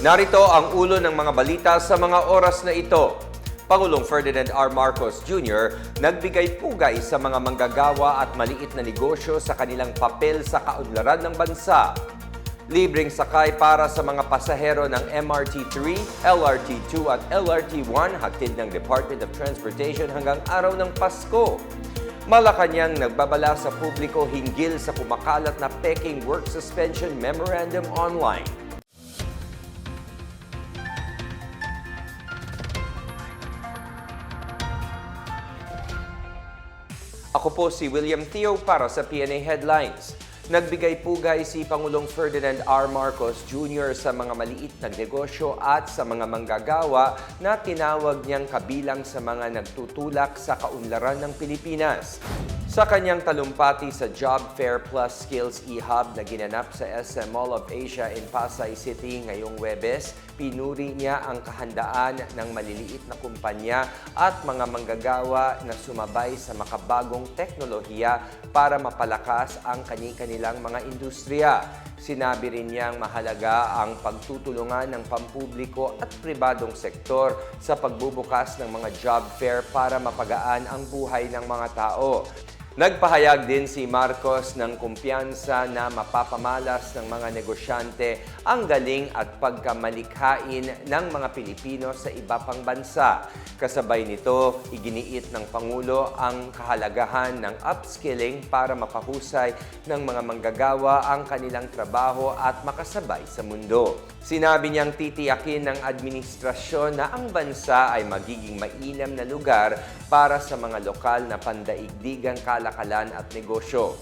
Narito ang ulo ng mga balita sa mga oras na ito. Pangulong Ferdinand R. Marcos Jr. nagbigay pugay sa mga manggagawa at maliit na negosyo sa kanilang papel sa kaunlaran ng bansa. Libreng sakay para sa mga pasahero ng MRT-3, LRT-2 at LRT-1 hatid ng Department of Transportation hanggang araw ng Pasko. Malacanang nagbabala sa publiko hinggil sa kumakalat na peking work suspension memorandum online. Ako po si William Theo para sa PNA Headlines. Nagbigay pugay si Pangulong Ferdinand R. Marcos Jr. sa mga maliit na negosyo at sa mga manggagawa na tinawag niyang kabilang sa mga nagtutulak sa kaunlaran ng Pilipinas. Sa kanyang talumpati sa Job Fair Plus Skills e-hub na ginanap sa SM Mall of Asia in Pasay City ngayong Webes, pinuri niya ang kahandaan ng maliliit na kumpanya at mga manggagawa na sumabay sa makabagong teknolohiya para mapalakas ang kani-kanilang mga industriya. Sinabi rin niyang mahalaga ang pagtutulungan ng pampubliko at pribadong sektor sa pagbubukas ng mga job fair para mapagaan ang buhay ng mga tao. Nagpahayag din si Marcos ng kumpiyansa na mapapamalas ng mga negosyante ang galing at pagkamalikhain ng mga Pilipino sa iba pang bansa. Kasabay nito, iginiit ng Pangulo ang kahalagahan ng upskilling para mapahusay ng mga manggagawa ang kanilang trabaho at makasabay sa mundo. Sinabi niyang titiyakin ng administrasyon na ang bansa ay magiging mainam na lugar para sa mga lokal na pandaigdigang kalakalan at negosyo.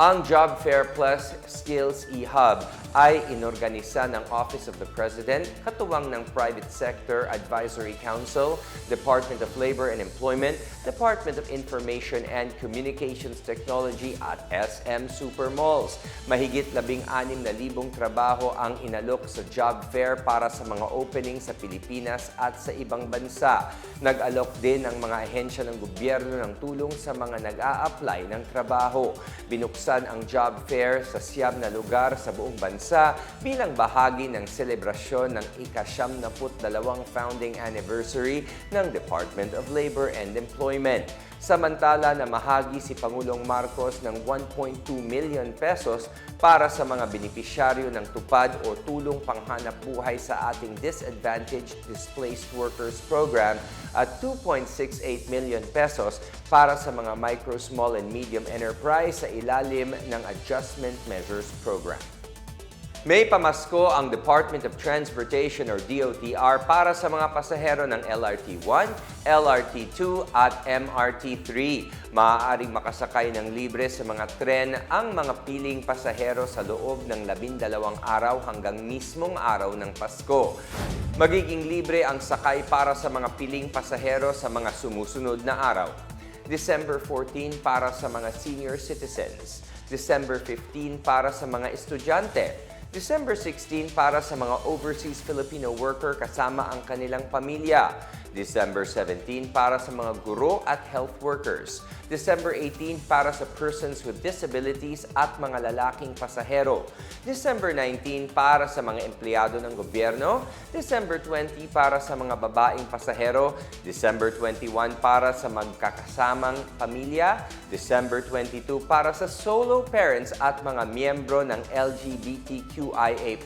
Ang Job Fair Plus Skills e-hub ay inorganisa ng Office of the President, katuwang ng Private Sector Advisory Council, Department of Labor and Employment, Department of Information and Communications Technology at SM Supermalls. Mahigit labing anim na libong trabaho ang inalok sa job fair para sa mga opening sa Pilipinas at sa ibang bansa. Nag-alok din ang mga ahensya ng gobyerno ng tulong sa mga nag-a-apply ng trabaho. Binuksan ang job fair sa siyam na lugar sa buong bansa bilang bahagi ng selebrasyon ng ikasyam na dalawang founding anniversary ng Department of Labor and Employment. Samantala na mahagi si Pangulong Marcos ng 1.2 million pesos para sa mga benepisyaryo ng tupad o tulong panghanap buhay sa ating Disadvantaged Displaced Workers Program at 2.68 million pesos para sa mga micro, small, and medium enterprise sa ilalim ng Adjustment Measures Program. May pamasko ang Department of Transportation or DOTR para sa mga pasahero ng LRT-1, LRT-2 at MRT-3. Maaaring makasakay ng libre sa mga tren ang mga piling pasahero sa loob ng labindalawang araw hanggang mismong araw ng Pasko. Magiging libre ang sakay para sa mga piling pasahero sa mga sumusunod na araw. December 14 para sa mga senior citizens. December 15 para sa mga estudyante. December 16 para sa mga overseas Filipino worker kasama ang kanilang pamilya. December 17 para sa mga guro at health workers. December 18 para sa persons with disabilities at mga lalaking pasahero. December 19 para sa mga empleyado ng gobyerno. December 20 para sa mga babaeng pasahero. December 21 para sa magkakasamang pamilya. December 22 para sa solo parents at mga miyembro ng LGBTQIA+.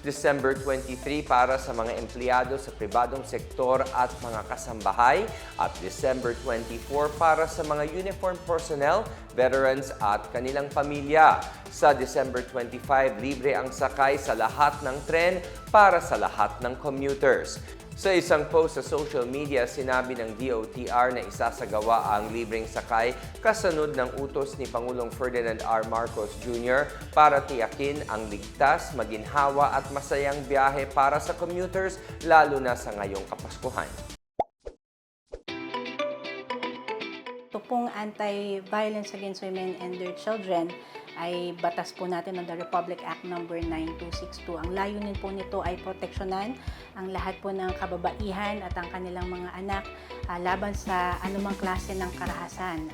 December 23 para sa mga empleyado sa pribadong sektor at mga kasambahay. At December 24 para sa mga uniform personnel, veterans at kanilang pamilya. Sa December 25, libre ang sakay sa lahat ng tren para sa lahat ng commuters. Sa isang post sa social media, sinabi ng DOTR na isasagawa ang libreng sakay kasunod ng utos ni Pangulong Ferdinand R. Marcos Jr. para tiyakin ang ligtas, maginhawa at masayang biyahe para sa commuters lalo na sa ngayong Kapaskuhan. Ito pong Anti-Violence Against Women and Their Children ay batas po natin ng the Republic Act number 9262. Ang layunin po nito ay proteksyonan ang lahat po ng kababaihan at ang kanilang mga anak ah, laban sa anumang klase ng karahasan.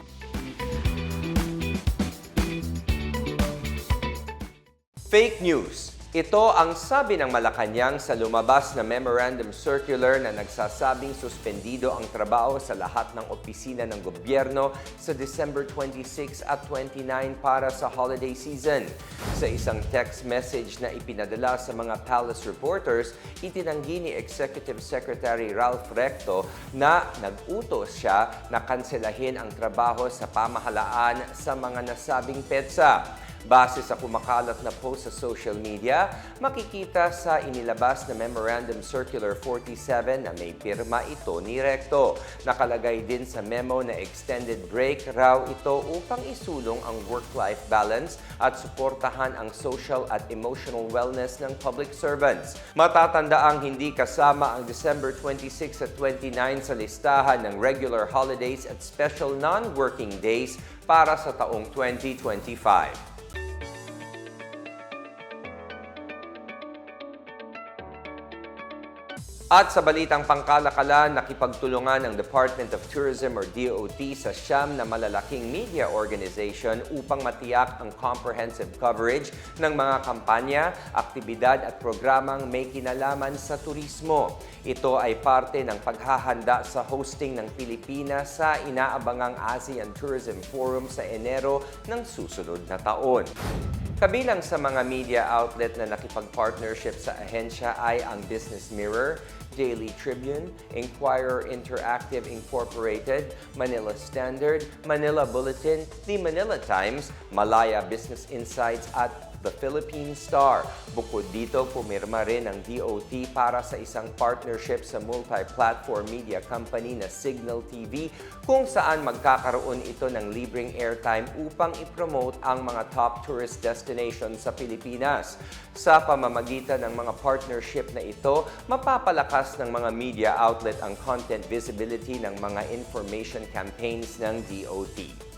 Fake news. Ito ang sabi ng Malacanang sa lumabas na memorandum circular na nagsasabing suspendido ang trabaho sa lahat ng opisina ng gobyerno sa December 26 at 29 para sa holiday season. Sa isang text message na ipinadala sa mga palace reporters, itinanggi ni Executive Secretary Ralph Recto na nag-utos siya na kanselahin ang trabaho sa pamahalaan sa mga nasabing petsa. Base sa kumakalat na post sa social media, makikita sa inilabas na Memorandum Circular 47 na may pirma ito ni Recto. Nakalagay din sa memo na extended break raw ito upang isulong ang work-life balance at suportahan ang social at emotional wellness ng public servants. Matatandaang hindi kasama ang December 26 at 29 sa listahan ng regular holidays at special non-working days para sa taong 2025. At sa balitang pangkalakalan, nakipagtulungan ng Department of Tourism or DOT sa siyam na malalaking media organization upang matiyak ang comprehensive coverage ng mga kampanya, aktibidad at programang may kinalaman sa turismo. Ito ay parte ng paghahanda sa hosting ng Pilipinas sa inaabangang ASEAN Tourism Forum sa Enero ng susunod na taon. Kabilang sa mga media outlet na nakipag-partnership sa ahensya ay ang Business Mirror, Daily Tribune, Inquirer Interactive Incorporated, Manila Standard, Manila Bulletin, The Manila Times, Malaya Business Insights at The Philippine Star. Bukod dito, pumirma rin ang DOT para sa isang partnership sa multi-platform media company na Signal TV kung saan magkakaroon ito ng libreng airtime upang ipromote ang mga top tourist destinations sa Pilipinas. Sa pamamagitan ng mga partnership na ito, mapapalakas ng mga media outlet ang content visibility ng mga information campaigns ng DOT.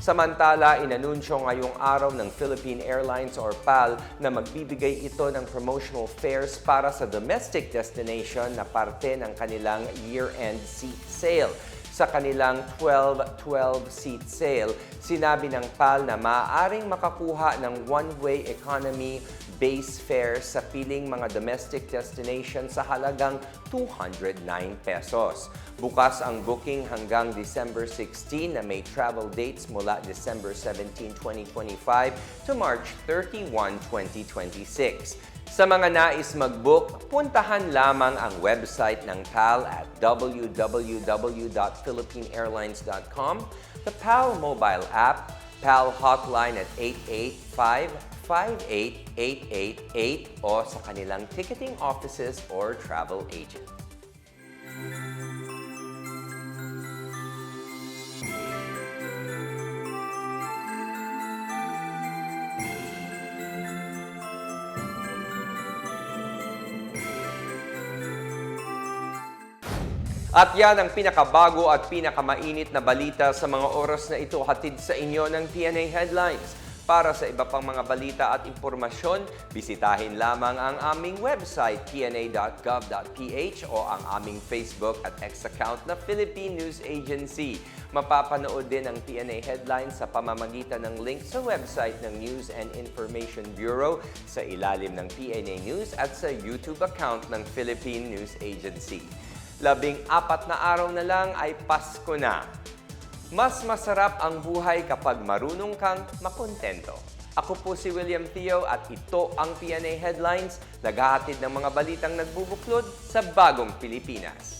Samantala, inanunsyo ngayong araw ng Philippine Airlines or PAL na magbibigay ito ng promotional fares para sa domestic destination na parte ng kanilang year-end seat sale. Sa kanilang 12-12 seat sale, sinabi ng PAL na maaaring makakuha ng one-way economy base fare sa piling mga domestic destination sa halagang 209 pesos. Bukas ang booking hanggang December 16 na may travel dates mula December 17, 2025 to March 31, 2026. Sa mga nais mag-book, puntahan lamang ang website ng PAL at www.philippineairlines.com, the PAL mobile app, PAL hotline at 885-588-888 o sa kanilang ticketing offices or travel agent. At yan ang pinakabago at pinakamainit na balita sa mga oras na ito hatid sa inyo ng PNA Headlines. Para sa iba pang mga balita at impormasyon, bisitahin lamang ang aming website pna.gov.ph o ang aming Facebook at X account na Philippine News Agency. Mapapanood din ang PNA Headlines sa pamamagitan ng link sa website ng News and Information Bureau sa ilalim ng PNA News at sa YouTube account ng Philippine News Agency. Labing apat na araw na lang ay Pasko na. Mas masarap ang buhay kapag marunong kang makontento. Ako po si William Theo at ito ang PNA Headlines, naghahatid ng mga balitang nagbubuklod sa bagong Pilipinas.